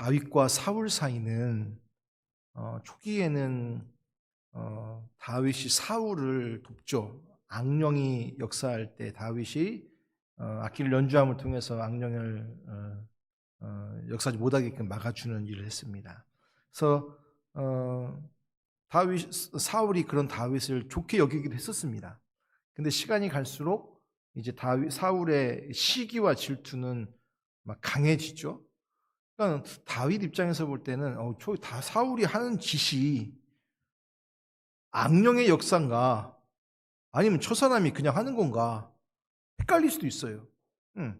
다윗과 사울 사이는 어, 초기에는 어, 다윗이 사울을 돕죠. 악령이 역사할 때 다윗이 어, 악기를 연주함을 통해서 악령을 역사하지 못하게끔 막아주는 일을 했습니다. 그래서 어, 다윗 사울이 그런 다윗을 좋게 여기기도 했었습니다. 근데 시간이 갈수록 이제 다윗 사울의 시기와 질투는 막 강해지죠. 그러니까 다윗 입장에서 볼 때는 어, 저다 사울이 하는 짓이 악령의 역사인가 아니면 저 사람이 그냥 하는 건가 헷갈릴 수도 있어요. 응.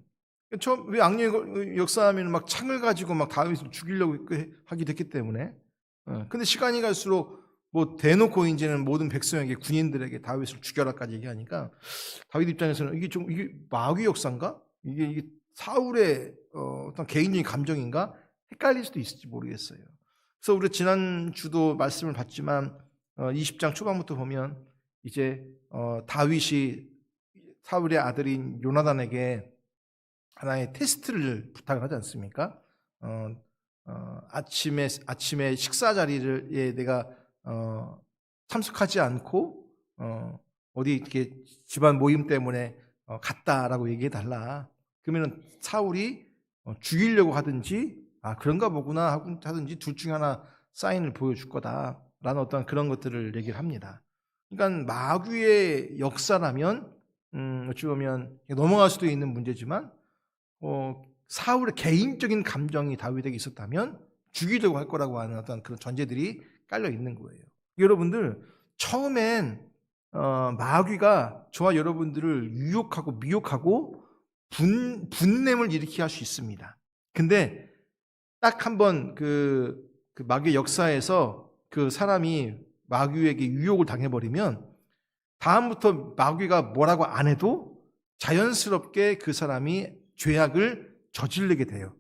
처음 왜 악령의 역사하면 막 창을 가지고 막 다윗을 죽이려고 하게 됐기 때문에. 어, 근데 시간이 갈수록 뭐 대놓고 이제는 모든 백성에게 군인들에게 다윗을 죽여라까지 얘기하니까 다윗 입장에서는 이게 좀 이게 마귀 역사인가? 이게 이게 사울의 어, 어떤 개인적인 감정인가 헷갈릴 수도 있을지 모르겠어요. 그래서 우리 지난 주도 말씀을 봤지만 어, 20장 초반부터 보면 이제 어, 다윗이 사울의 아들인 요나단에게 하나의 테스트를 부탁을 하지 않습니까? 어, 어, 아침에 아침에 식사 자리를 내가 어, 참석하지 않고 어, 어디 이렇게 집안 모임 때문에 어, 갔다라고 얘기해 달라. 그러면은 사울이 어, 죽이려고 하든지 아 그런가 보구나 하든지 둘 중에 하나 사인을 보여줄 거다라는 어떤 그런 것들을 얘기를 합니다. 그러니까 마귀의 역사라면 음, 어찌 보면 넘어갈 수도 있는 문제지만 어, 사울의 개인적인 감정이 다윗에게 있었다면 죽이려고 할 거라고 하는 어떤 그런 전제들이 깔려 있는 거예요. 여러분들 처음엔 어, 마귀가 저와 여러분들을 유혹하고 미혹하고 분, 분냄을 일으키게 할 수 있습니다. 근데 딱 한번 그, 그 마귀의 역사에서 그 사람이 마귀에게 유혹을 당해버리면 다음부터 마귀가 뭐라고 안 해도 자연스럽게 그 사람이 죄악을 저지르게 돼요.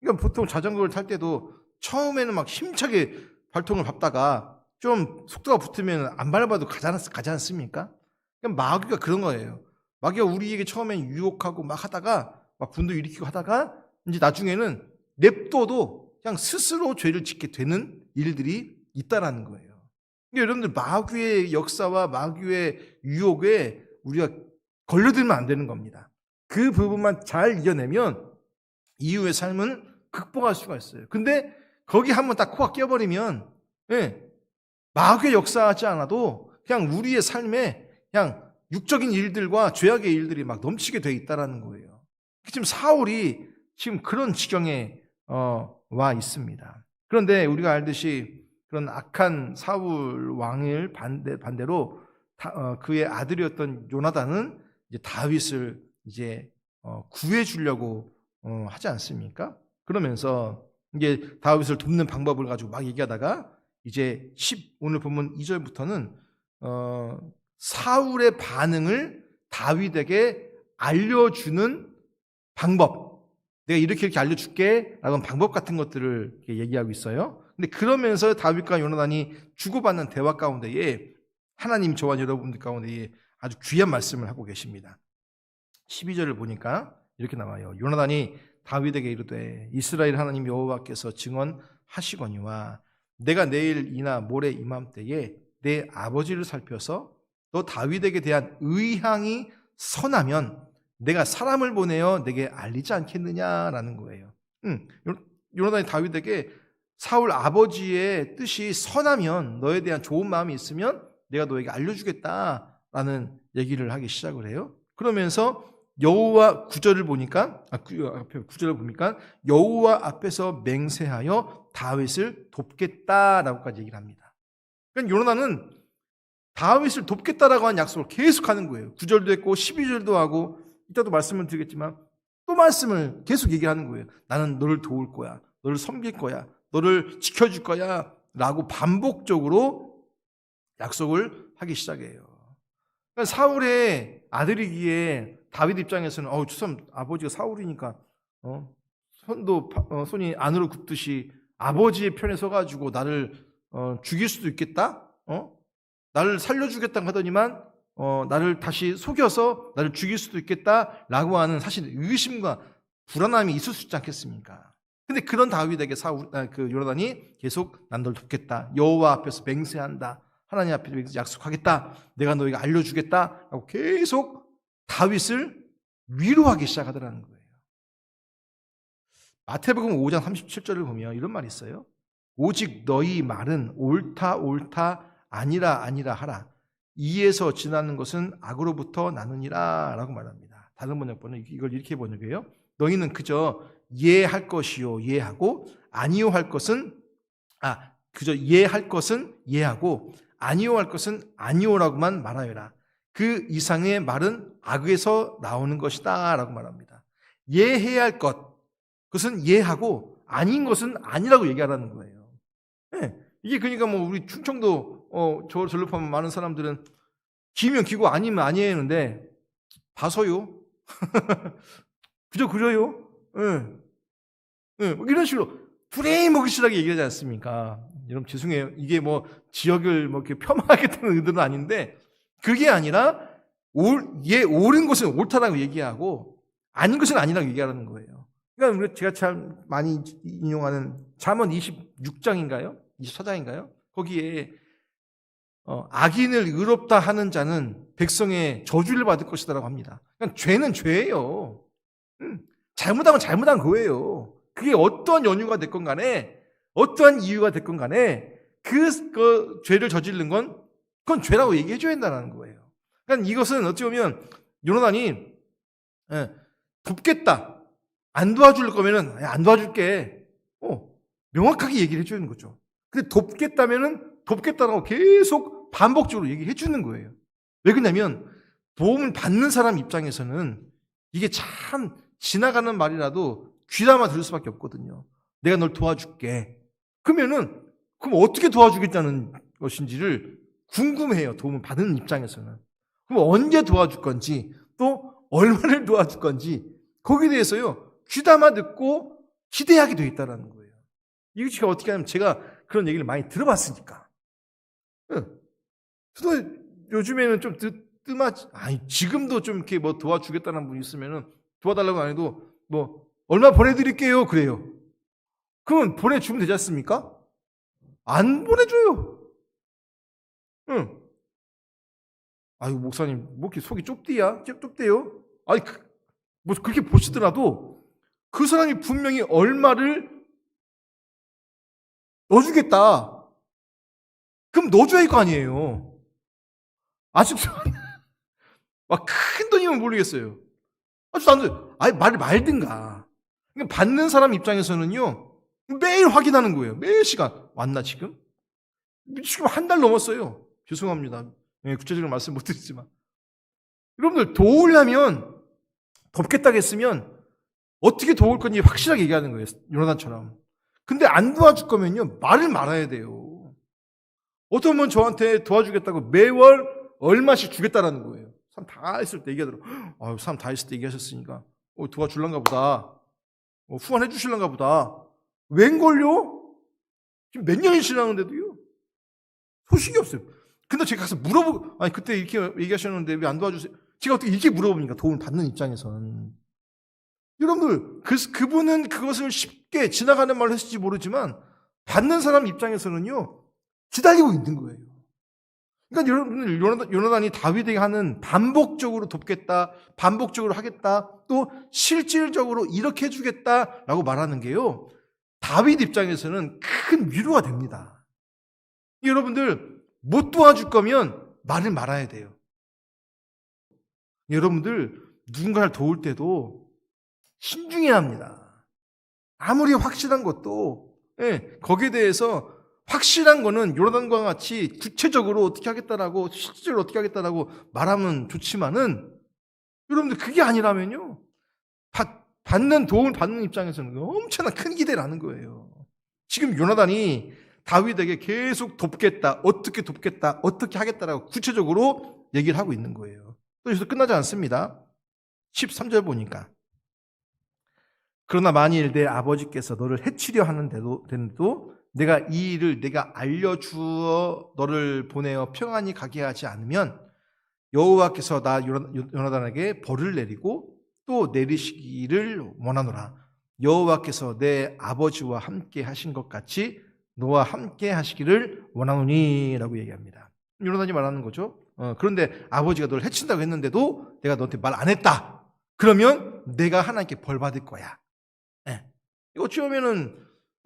그러니까 보통 자전거를 탈 때도 처음에는 막 힘차게 발통을 밟다가 좀 속도가 붙으면 안 밟아도 가지, 않, 가지 않습니까? 그러니까 마귀가 그런 거예요. 마귀가 우리에게 처음엔 유혹하고 막 하다가 막 분도 일으키고 하다가 이제 나중에는 냅둬도 그냥 스스로 죄를 짓게 되는 일들이 있다라는 거예요. 그러니까 여러분들 마귀의 역사와 마귀의 유혹에 우리가 걸려들면 안 되는 겁니다. 그 부분만 잘 이겨내면 이후의 삶은 극복할 수가 있어요. 근데 거기 한번 딱 코가 끼어버리면 예, 마귀의 역사하지 않아도 그냥 우리의 삶에 그냥 육적인 일들과 죄악의 일들이 막 넘치게 돼 있다라는 거예요. 지금 사울이 지금 그런 지경에 어, 와 있습니다. 그런데 우리가 알듯이 그런 악한 사울 왕을 반대 반대로 다, 어, 그의 아들이었던 요나단은 이제 다윗을 이제 어, 구해 주려고 어, 하지 않습니까? 그러면서 이게 다윗을 돕는 방법을 가지고 막 얘기하다가 이제 10 오늘 보면 2절부터는 어, 사울의 반응을 다윗에게 알려주는 방법. 내가 이렇게 이렇게 알려줄게. 라는 방법 같은 것들을 얘기하고 있어요. 근데 그러면서 다윗과 요나단이 주고받는 대화 가운데에 하나님 저와 여러분들 가운데에 아주 귀한 말씀을 하고 계십니다. 12절을 보니까 이렇게 나와요. 요나단이 다윗에게 이르되 이스라엘 하나님 여호와께서 증언하시거니와 내가 내일 이나 모레 이맘때에 내 아버지를 살펴서 너 다윗에게 대한 의향이 선하면 내가 사람을 보내어 내게 알리지 않겠느냐라는 거예요. 응. 요나단이 다윗에게 사울 아버지의 뜻이 선하면 너에 대한 좋은 마음이 있으면 내가 너에게 알려주겠다라는 얘기를 하기 시작을 해요. 그러면서 여호와 구절을 보니까 아, 앞에 구절을 보니까 여호와 앞에서 맹세하여 다윗을 돕겠다라고까지 얘기를 합니다. 그러니까 요나단은 다윗을 돕겠다라고 한 약속을 계속 하는 거예요. 9절도 했고 12절도 하고 이따도 말씀을 드리겠지만 또 말씀을 계속 얘기하는 거예요. 나는 너를 도울 거야. 너를 섬길 거야. 너를 지켜줄 거야. 라고 반복적으로 약속을 하기 시작해요. 그러니까 사울의 아들이기에 다윗 입장에서는 어, 주섬 아버지가 사울이니까 어, 손도 어, 손이 안으로 굽듯이 아버지의 편에 서가지고 나를 어, 죽일 수도 있겠다. 어? 나를 살려주겠다 하더니만 어, 나를 다시 속여서 나를 죽일 수도 있겠다라고 하는 사실 의심과 불안함이 있을 수 있지 않겠습니까? 근데 그런 다윗에게 사울 아, 그 요나단이 계속 난 널 돕겠다. 여호와 앞에서 맹세한다. 하나님 앞에서 약속하겠다. 내가 너에게 알려 주겠다. 하고 계속 다윗을 위로하기 시작하더라는 거예요. 마태복음 5장 37절을 보면 이런 말이 있어요. 오직 너희 말은 옳다 옳다 아니라 아니라 하라. 이에서 지나는 것은 악으로부터 나느니라 라고 말합니다. 다른 번역본은 이걸 이렇게 번역해요. 너희는 그저 예할 것이요 예하고 아니요 할 것은 아 그저 예할 것은 예하고 아니요 할 것은 아니요라고만 말하여라. 그 이상의 말은 악에서 나오는 것이다 라고 말합니다. 예해야 할 것, 그것은 예하고 아닌 것은 아니라고 얘기하라는 거예요. 예, 이게 그러니까 뭐 우리 충청도 어, 저 보면 많은 사람들은 기면 기고 아니면 아니에는데 봐서요. 그저 그래요. 예. 예, 뭐 이런 식으로 두레이먹으시라게 얘기하지 않습니까? 여러분 죄송해요. 이게 뭐 지역을 뭐 이렇게 폄하하겠다는 의도는 아닌데 그게 아니라 올, 예, 옳은 것은 옳다라고 얘기하고 아닌 것은 아니라고 얘기하라는 거예요. 그러니까 제가 참 많이 인용하는 잠언 26장인가요? 24장인가요? 거기에 어, 악인을 의롭다 하는 자는 백성의 저주를 받을 것이다라고 합니다. 그러니까 죄는 죄예요. 음, 잘못하면 잘못한 거예요. 그게 어떠한 연유가 됐건 간에 어떠한 이유가 됐건 간에 그, 그 죄를 저지른 건 그건 죄라고 얘기해 줘야 된다는 거예요. 그러니까 이것은 어찌 보면 요나단이 예, 돕겠다. 안 도와줄 거면은 안 도와줄게. 어, 명확하게 얘기를 해주는 거죠. 근데 돕겠다면은 돕겠다라고 계속 반복적으로 얘기해 주는 거예요. 왜 그러냐면 도움을 받는 사람 입장에서는 이게 참 지나가는 말이라도 귀담아 들을 수밖에 없거든요. 내가 널 도와줄게. 그러면은 그럼 어떻게 도와주겠다는 것인지를 궁금해요. 도움을 받는 입장에서는. 그럼 언제 도와줄 건지 또 얼마를 도와줄 건지 거기에 대해서요. 귀담아 듣고 기대하게 돼 있다는 거예요. 이거 제가 어떻게 하냐면 제가 그런 얘기를 많이 들어봤으니까. 응. 저도 요즘에는 좀 뜨, 뜸하지, 아니, 지금도 좀 이렇게 뭐 도와주겠다는 분이 있으면은 도와달라고 안 해도 뭐 얼마 보내드릴게요. 그래요. 그러면 보내주면 되지 않습니까? 안 보내줘요. 응. 아유, 목사님, 뭐 이렇게 속이 좁디야? 좁대요? 아니, 그, 뭐 그렇게 보시더라도 그 사람이 분명히 얼마를 넣어주겠다. 그럼 넣어줘야 할 거 아니에요. 아직도 막큰 돈이면 모르겠어요. 아직도 안 돼. 아예 말을 말든가. 받는 사람 입장에서는요, 매일 확인하는 거예요. 매일 시간. 왔나, 지금? 지금 한 달 넘었어요. 죄송합니다. 예, 구체적으로 말씀 못 드리지만. 여러분들, 도우려면, 돕겠다고 했으면, 어떻게 도울 건지 확실하게 얘기하는 거예요. 요나단처럼. 근데 안 도와줄 거면요, 말을 말아야 돼요. 어떤 분 저한테 도와주겠다고 매월 얼마씩 주겠다라는 거예요. 사람 다 했을 때 얘기하더라고. 아유, 사람 다 했을 때 얘기하셨으니까. 어, 도와줄란가 보다. 어, 후원해 주실란가 보다. 웬걸요? 지금 몇 년이 지났는데도요? 소식이 없어요. 근데 제가 가서 물어보고, 아니, 그때 이렇게 얘기하셨는데 왜 안 도와주세요? 제가 어떻게 이렇게 물어봅니까? 도움을 받는 입장에서는. 여러분들, 그, 그분은 그것을 쉽게 지나가는 말을 했을지 모르지만, 받는 사람 입장에서는요, 기다리고 있는 거예요. 그러니까 요나단이 다윗에게 하는 반복적으로 돕겠다, 반복적으로 하겠다, 또 실질적으로 이렇게 해주겠다라고 말하는 게요, 다윗 입장에서는 큰 위로가 됩니다. 여러분들, 못 도와줄 거면 말을 말아야 돼요. 여러분들, 누군가를 도울 때도 신중해야 합니다. 아무리 확실한 것도, 예, 거기에 대해서 확실한 거는 요나단과 같이 구체적으로 어떻게 하겠다라고, 실질적으로 어떻게 하겠다라고 말하면 좋지만은, 여러분들 그게 아니라면요, 받, 받는 도움을 받는 입장에서는 엄청난 큰 기대를 하는 거예요. 지금 요나단이 다윗에게 계속 돕겠다, 어떻게 돕겠다, 어떻게 하겠다라고 구체적으로 얘기를 하고 있는 거예요. 또 여기서 끝나지 않습니다. 13절 보니까. 그러나 만일 내 아버지께서 너를 해치려 하는데도, 내가 이 일을 내가 알려주어 너를 보내어 평안히 가게 하지 않으면 여호와께서 나 요나- 요나단에게 벌을 내리고 또 내리시기를 원하노라. 여호와께서 내 아버지와 함께 하신 것 같이 너와 함께 하시기를 원하노니라고 얘기합니다. 요나단이 말하는 거죠. 어, 그런데 아버지가 너를 해친다고 했는데도 내가 너한테 말 안 했다. 그러면 내가 하나님께 벌 받을 거야. 예. 어찌 보면은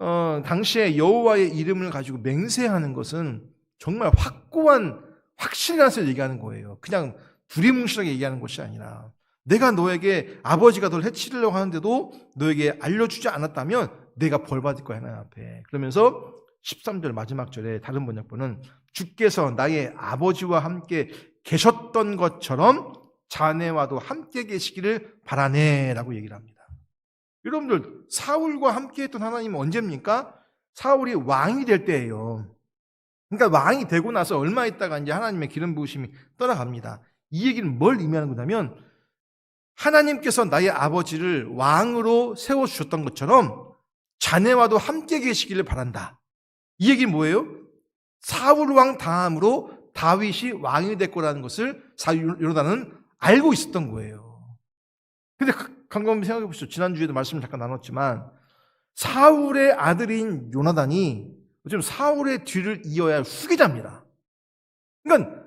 어, 당시에 여호와의 이름을 가지고 맹세하는 것은 정말 확고한 확신이라서 얘기하는 거예요. 그냥 두리뭉실하게 얘기하는 것이 아니라 내가 너에게 아버지가 너를 해치려고 하는데도 너에게 알려주지 않았다면 내가 벌 받을 거야 하나님 앞에. 그러면서 13절 마지막 절에 다른 번역본은 주께서 나의 아버지와 함께 계셨던 것처럼 자네와도 함께 계시기를 바라네라고 얘기를 합니다. 여러분들 사울과 함께 했던 하나님은 언제입니까? 사울이 왕이 될 때예요. 그러니까 왕이 되고 나서 얼마 있다가 이제 하나님의 기름 부으심이 떠나갑니다. 이 얘기는 뭘 의미하는 거냐면 하나님께서 나의 아버지를 왕으로 세워 주셨던 것처럼 자네와도 함께 계시기를 바란다. 이 얘기는 뭐예요? 사울 왕 다음으로 다윗이 왕이 될 거라는 것을 사유로다는 알고 있었던 거예요. 근데 강검 생각해 보시죠. 지난주에도 말씀을 잠깐 나눴지만 사울의 아들인 요나단이 지금 사울의 뒤를 이어야 할 후계자입니다. 그러니까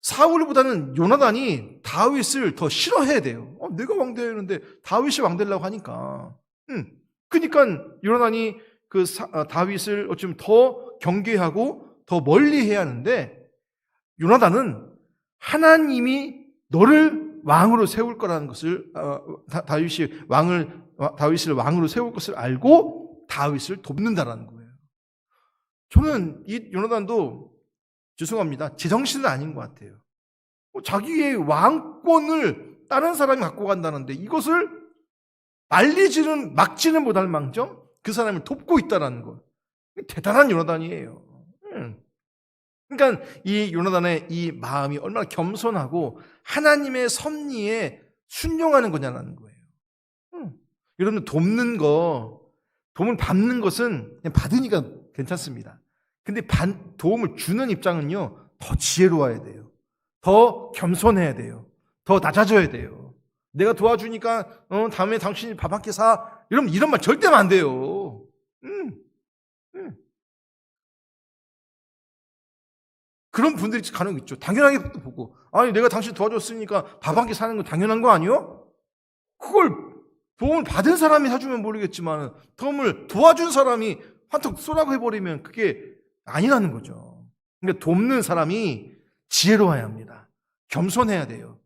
사울보다는 요나단이 다윗을 더 싫어해야 돼요. 어, 내가 왕 되는데 다윗이 왕 되려고 하니까. 음. 그러니까 요나단이 그 사, 아, 다윗을 어쩌면 더 경계하고 더 멀리 해야 하는데 요나단은 하나님이 너를 왕으로 세울 거라는 것을 어, 다, 다윗이 왕을 다윗을 왕으로 세울 것을 알고 다윗을 돕는다라는 거예요. 저는 이 요나단도 죄송합니다. 제정신은 아닌 것 같아요. 뭐 자기의 왕권을 다른 사람이 갖고 간다는데 이것을 말리지는 막지는 못할 망정 그 사람을 돕고 있다는 것. 대단한 요나단이에요. 음. 그러니까 이 요나단의 이 마음이 얼마나 겸손하고 하나님의 섭리에 순종하는 거냐는 거예요. 음. 여러분 돕는 거, 도움을 받는 것은 그냥 받으니까 괜찮습니다. 근데 반, 도움을 주는 입장은요, 더 지혜로워야 돼요. 더 겸손해야 돼요. 더 낮아져야 돼요. 내가 도와주니까, 어, 다음에 당신이 밥 한 끼 사. 이러면 이런 말 절대 안 돼요. 음, 음. 그런 분들이 간혹 있죠. 당연하게 보고. 아니, 내가 당신 도와줬으니까 밥 한 끼 사는 건 당연한 거 아니요? 그걸 도움을 받은 사람이 사주면 모르겠지만, 도움을 도와준 사람이 한턱 쏘라고 해버리면 그게 아니라는 거죠. 그러니까 돕는 사람이 지혜로워야 합니다. 겸손해야 돼요.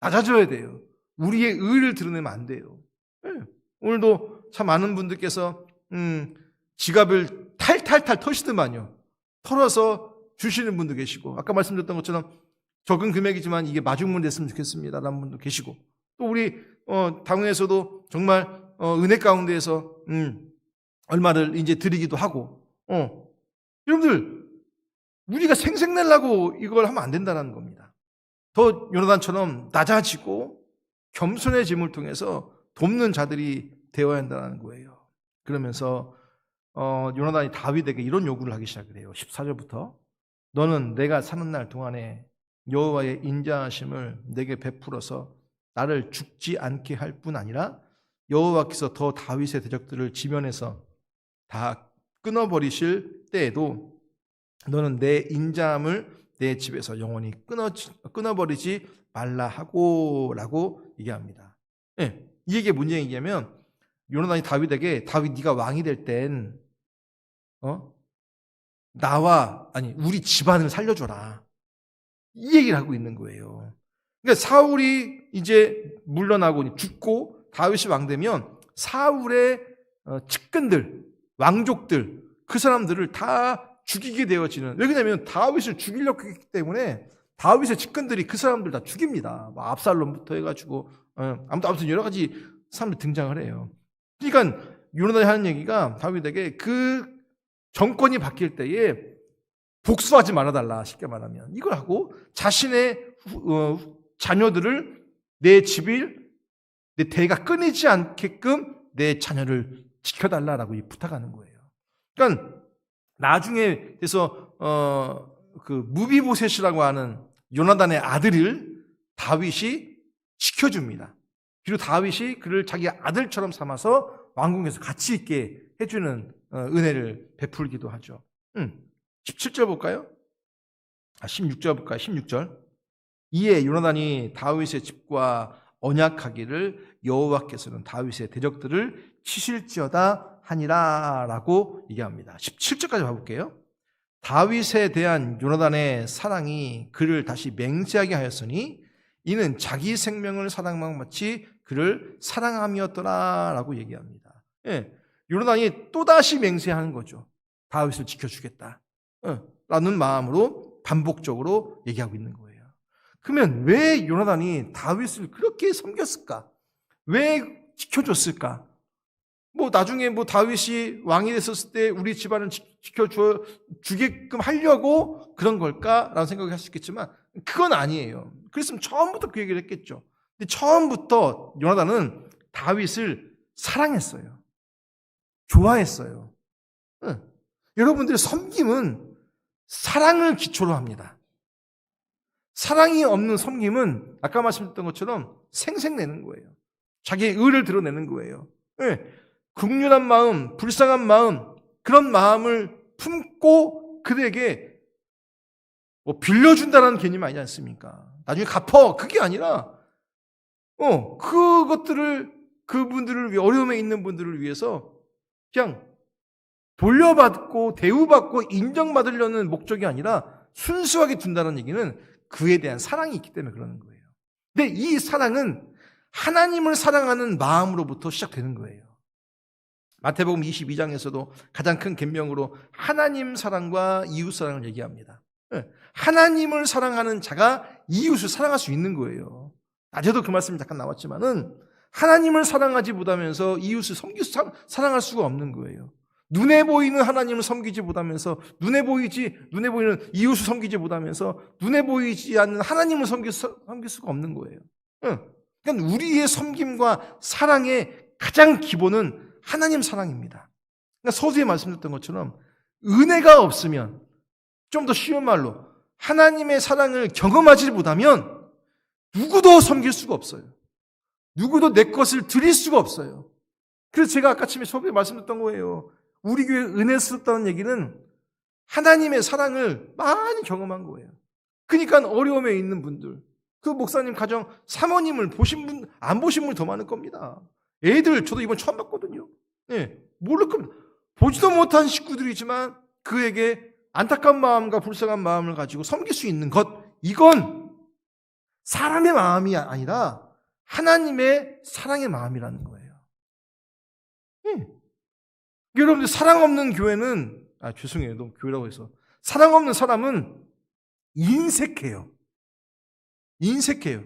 낮아져야 돼요. 우리의 의를 드러내면 안 돼요. 네. 오늘도 참 많은 분들께서 음, 지갑을 탈탈탈 터시더만요. 털어서 주시는 분도 계시고 아까 말씀드렸던 것처럼 적은 금액이지만 이게 마중물 됐으면 좋겠습니다 라는 분도 계시고 또 우리 어, 당에서도 정말 어, 은혜 가운데에서 음, 얼마를 이제 드리기도 하고 어, 여러분들 우리가 생색내려고 이걸 하면 안 된다는 겁니다. 더 요나단처럼 낮아지고 겸손해짐을 통해서 돕는 자들이 되어야 한다는 거예요. 그러면서 어, 요나단이 다윗에게 이런 요구를 하기 시작을 해요. 14절부터 너는 내가 사는 날 동안에 여호와의 인자하심을 내게 베풀어서 나를 죽지 않게 할 뿐 아니라 여호와께서 더 다윗의 대적들을 지면에서 다 끊어버리실 때에도 너는 내 인자함을 내 집에서 영원히 끊어 끊어버리지 말라 하고라고 얘기합니다. 네, 이 얘기의 문제는 얘기하면 요나단이 다윗에게 다윗 네가 왕이 될 땐 어? 나와 아니 우리 집안을 살려줘라 이 얘기를 하고 있는 거예요. 그러니까 사울이 이제 물러나고 죽고 다윗이 왕 되면 사울의 어, 측근들 왕족들 그 사람들을 다 죽이게 되어지는 왜냐하면 다윗을 죽이려고 했기 때문에 다윗의 측근들이 그 사람들 다 죽입니다. 뭐 압살롬부터 해가지고 어, 아무튼 아무튼 여러 가지 사람들 등장을 해요. 그러니까 요나단이 하는 얘기가 다윗에게 그 정권이 바뀔 때에 복수하지 말아달라 쉽게 말하면 이걸 하고 자신의 어, 자녀들을 내 집일 내 대가 끊이지 않게끔 내 자녀를 지켜달라라고 부탁하는 거예요. 그러니까 나중에 그래서 어, 그 무비보셋이라고 하는 요나단의 아들을 다윗이 지켜줍니다. 그리고 다윗이 그를 자기 아들처럼 삼아서 왕궁에서 가치 있게 해주는 어, 은혜를 베풀기도 하죠. 음, 17절 볼까요? 아, 16절 볼까요? 16절. 이에 요나단이 다윗의 집과 언약하기를 여호와께서는 다윗의 대적들을 치실지어다 하니라라고 얘기합니다. 17절까지 봐볼게요. 다윗에 대한 요나단의 사랑이 그를 다시 맹세하게 하였으니 이는 자기 생명을 사랑만 마치 그를 사랑함이었더라라고 얘기합니다. 예, 요나단이 또 다시 맹세하는 거죠. 다윗을 지켜주겠다. 예, 라는 마음으로 반복적으로 얘기하고 있는 거예요. 그러면 왜 요나단이 다윗을 그렇게 섬겼을까? 왜 지켜줬을까? 뭐 나중에 뭐 다윗이 왕이 됐었을 때 우리 집안을 지- 지켜줘 주게끔 하려고 그런 걸까라는 생각을 할 수 있겠지만 그건 아니에요. 그랬으면 처음부터 그 얘기를 했겠죠. 근데 처음부터 요나단은 다윗을 사랑했어요. 좋아했어요. 응. 여러분들의 섬김은 사랑을 기초로 합니다. 사랑이 없는 섬김은 아까 말씀드렸던 것처럼 생색내는 거예요. 자기의 의를 드러내는 거예요. 예. 국률한 마음, 불쌍한 마음, 그런 마음을 품고 그들에게 뭐 빌려준다는 개념이 아니지 않습니까? 나중에 갚어. 그게 아니라, 어, 그것들을, 그분들을 위해, 어려움에 있는 분들을 위해서 그냥 돌려받고, 대우받고, 인정받으려는 목적이 아니라 순수하게 둔다는 얘기는 그에 대한 사랑이 있기 때문에 그러는 거예요. 근데 이 사랑은 하나님을 사랑하는 마음으로부터 시작되는 거예요. 마태복음 22장에서도 가장 큰 계명으로 하나님 사랑과 이웃 사랑을 얘기합니다. 예, 하나님을 사랑하는 자가 이웃을 사랑할 수 있는 거예요. 낮에도 그 말씀이 잠깐 나왔지만은 하나님을 사랑하지 못하면서 이웃을 섬기 사- 사랑할 수가 없는 거예요. 눈에 보이는 하나님을 섬기지 못하면서 눈에 보이지 눈에 보이는 이웃을 섬기지 못하면서 눈에 보이지 않는 하나님을 섬길, 수- 섬길 수가 없는 거예요. 응. 그러니까 우리의 섬김과 사랑의 가장 기본은 하나님 사랑입니다. 그러니까 서두에 말씀드렸던 것처럼 은혜가 없으면 좀 더 쉬운 말로 하나님의 사랑을 경험하지 못하면 누구도 섬길 수가 없어요. 누구도 내 것을 드릴 수가 없어요. 그래서 제가 아까 처음에 서두에 말씀드렸던 거예요. 우리 교회 은혜스럽다는 얘기는 하나님의 사랑을 많이 경험한 거예요. 그러니까 어려움에 있는 분들, 그 목사님 가정 사모님을 보신 분, 안 보신 분이 더 많을 겁니다. 애들, 저도 이번 처음 봤거든요. 예, 모를 겁니다. 보지도 못한 식구들이지만 그에게 안타까운 마음과 불쌍한 마음을 가지고 섬길 수 있는 것, 이건 사람의 마음이 아니라 하나님의 사랑의 마음이라는 거예요. 예. 여러분들 사랑 없는 교회는 아 죄송해요 너무 교회라고 해서 사랑 없는 사람은 인색해요. 인색해요.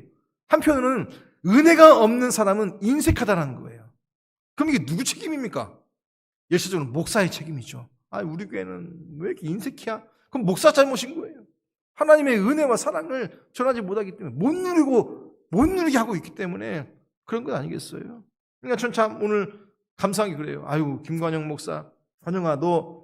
한편으로는 은혜가 없는 사람은 인색하다는 거예요. 그럼 이게 누구 책임입니까? 예시적으로 목사의 책임이죠. 아 우리 교회는 왜 이렇게 인색이야? 그럼 목사 잘못인 거예요. 하나님의 은혜와 사랑을 전하지 못하기 때문에 못 누리고 못 누리게 하고 있기 때문에 그런 건 아니겠어요. 그러니까 전 참 오늘 감사하게 그래요. 아유 김관영 목사, 관영아 너